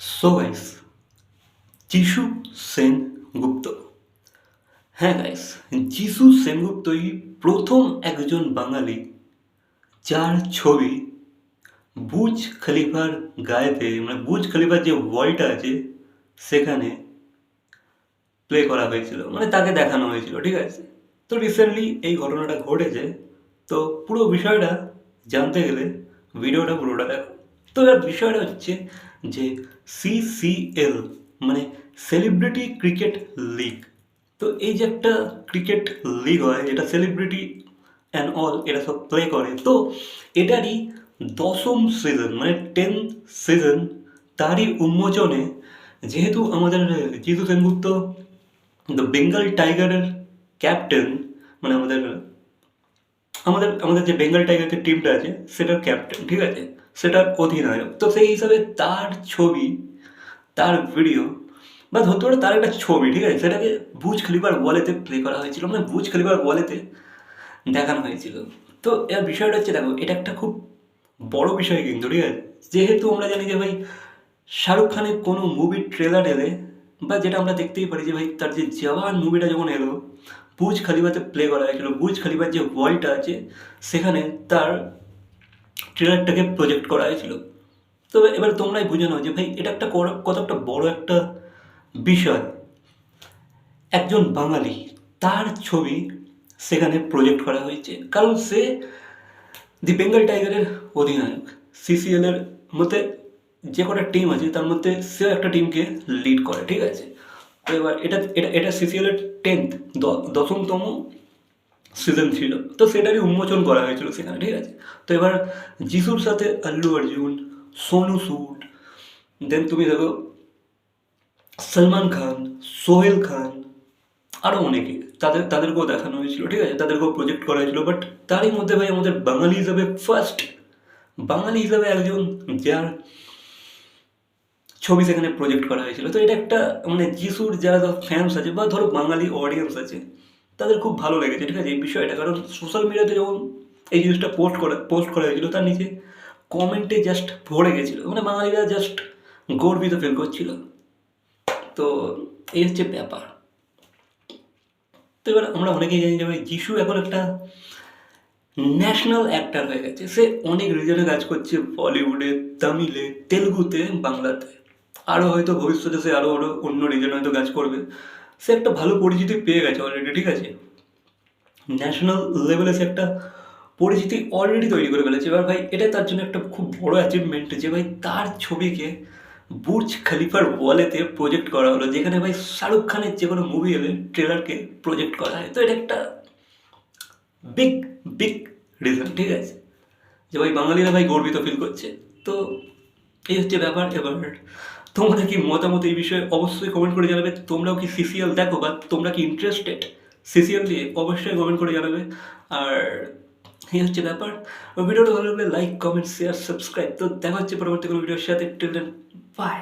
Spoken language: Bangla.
সো গাইস যিশু সেনগুপ্ত। হ্যাঁ গাইস যিশু সেনগুপ্তই প্রথম একজন বাঙালি, যার ছবি বুজ খলিফার গায়েতে মানে বুজ খলিফার যে ওয়ালটা আছে, সেখানে প্লে করা হয়েছিল মানে তাকে দেখানো হয়েছিল, ঠিক আছে? তো রিসেন্টলি এই ঘটনাটা ঘটেছে, তো পুরো বিষয়টা জানতে গেলে ভিডিওটা পুরোটা দেখো। তো এবার বিষয়টা হচ্ছে যে সিসিএল মানে সেলিব্রিটি ক্রিকেট লিগ তো এই যে একটা ক্রিকেট লিগ হয় যেটা সেলিব্রিটি অ্যান্ড অল এটা সব প্লে করে, তো এটারই দশম সিজন মানে টেন্থ সিজন তারই উন্মোচনে যেহেতু আমাদের জিতু সেনগুপ্ত দ্য বেঙ্গল টাইগারের ক্যাপ্টেন মানে আমাদের আমাদের আমাদের যে বেঙ্গল টাইগারের টিমটা আছে, সেটার ক্যাপ্টেন ঠিক আছে? সেটার অধিনায়ক তো সেই হিসাবে তার ছবি, তার ভিডিও বা ধরতে পারো তার একটা ছবি, ঠিক আছে? সেটাকে বুজ খলিফার ওয়ালেতে প্লে করা হয়েছিল। মানে বুজ খলিফার ওয়ালেতে দেখানো হয়েছিল। তো এর বিষয়টা হচ্ছে, দেখো, এটা একটা খুব বড় বিষয় কিন্তু, ঠিক আছে? যেহেতু আমরা জানি যে ভাই, শাহরুখ খানের কোনো মুভির ট্রেলার এলে বা যেটা আমরা দেখতেই পারি যে ভাই, তার যে জওয়ান মুভিটা যখন এলো বুজ খালিফাতে প্লে করা হয়েছিল। বুজ খালিফার যে ওয়ালটা আছে, সেখানে তার ট্রেলারটাকে প্রজেক্ট করা হয়েছিল। তবে এবার তোমরাই বুঝে নাও যে, ভাই, এটা একটা কত একটা বড় একটা বিষয়। একজন বাঙালি, তার ছবি সেখানে প্রজেক্ট করা হয়েছে। কারণ সে দি বেঙ্গল টাইগারের অধিনায়ক। সিসিএলের মধ্যে যে কটা টিম আছে, তার মধ্যে সেও একটা টিমকে লিড করে, ঠিক আছে? তো এবার এটা এটা এটা সিসিএলের টেন্থ দশমতম সিজন ছিল তো সেটারই উন্মোচন করা হয়েছিল সেখানে, ঠিক আছে? তো এবার যিশুর সাথে আল্লু অর্জুন, সোনু সুড দেন তুমি দেখো সলমান খান, সোহেল খান আরও অনেকে। তাদের, তাদেরকেও দেখানো হয়েছিল, ঠিক আছে? তাদেরকেও প্রজেক্ট করা হয়েছিল বাট তারই মধ্যে ভাই আমাদের বাঙালি হিসাবে ফার্স্ট বাঙালি হিসাবে একজন যার ছবি সেখানে প্রজেক্ট করা হয়েছিল। তো এটা একটা মানে যিশুর যারা ফ্যান্স আছে বা ধরো বাঙালি অডিয়েন্স আছে তাদের খুব ভালো লেগেছে। ঠিক আছে, এই বিষয়টা, কারণ সোশ্যাল মিডিয়াতে যখন এই জিনিসটা পোস্ট করা পোস্ট করা হয়েছিল, তার নিচে কমেন্টে জাস্ট ভরে গেছিল। মানে বাঙালিরা জাস্ট গর্বিত ফিল করছিল। তো এই হচ্ছে ব্যাপার। তো এবার আমরা অনেকেই জানি যে যিশু এখন একটা ন্যাশনাল অ্যাক্টার হয়ে গেছে। সে অনেক রিজনে কাজ করছে বলিউডে, তামিলে, তেলুগুতে, বাংলাতে। আরও হয়তো ভবিষ্যতে সে আরও আরও অন্য রিজনে হয়তো কাজ করবে। সে একটা ভালো পরিচিতি পেয়ে গেছে অলরেডি ঠিক আছে? ন্যাশনাল লেভেলে সে একটা পরিচিতি অলরেডি তৈরি করে ফেলেছে। এবার ভাই, এটা তার জন্য একটা খুব বড় অ্যাচিভমেন্ট যে ভাই, তার ছবিকে বুর্জ খালিফার ওয়ালেতে প্রজেক্ট করা হলো, যেখানে ভাই শাহরুখ খানের যে কোনো মুভি এলে ট্রেলারকে প্রজেক্ট করা হয়। তো এটা একটা বিগ বিগ রিজন ঠিক আছে? যে ভাই বাঙালিরা ভাই গর্বিত ফিল করছে। তো এই হচ্ছে ব্যাপার। এবার তোমাদের কি মতামত এই বিষয়ে অবশ্যই কমেন্ট করে জানাবে। তোমরাও কি সিসিএল দেখো বা তোমরা কি ইন্টারেস্টেড সিসিএল দিয়ে অবশ্যই কমেন্ট করে জানাবে। আর এই হচ্ছে ব্যাপার। ভিডিওটা ভালো লাগলে লাইক কমেন্ট শেয়ার সাবস্ক্রাইব তো দেখা হচ্ছে পরবর্তী কোনো ভিডিওর সাথে। বাই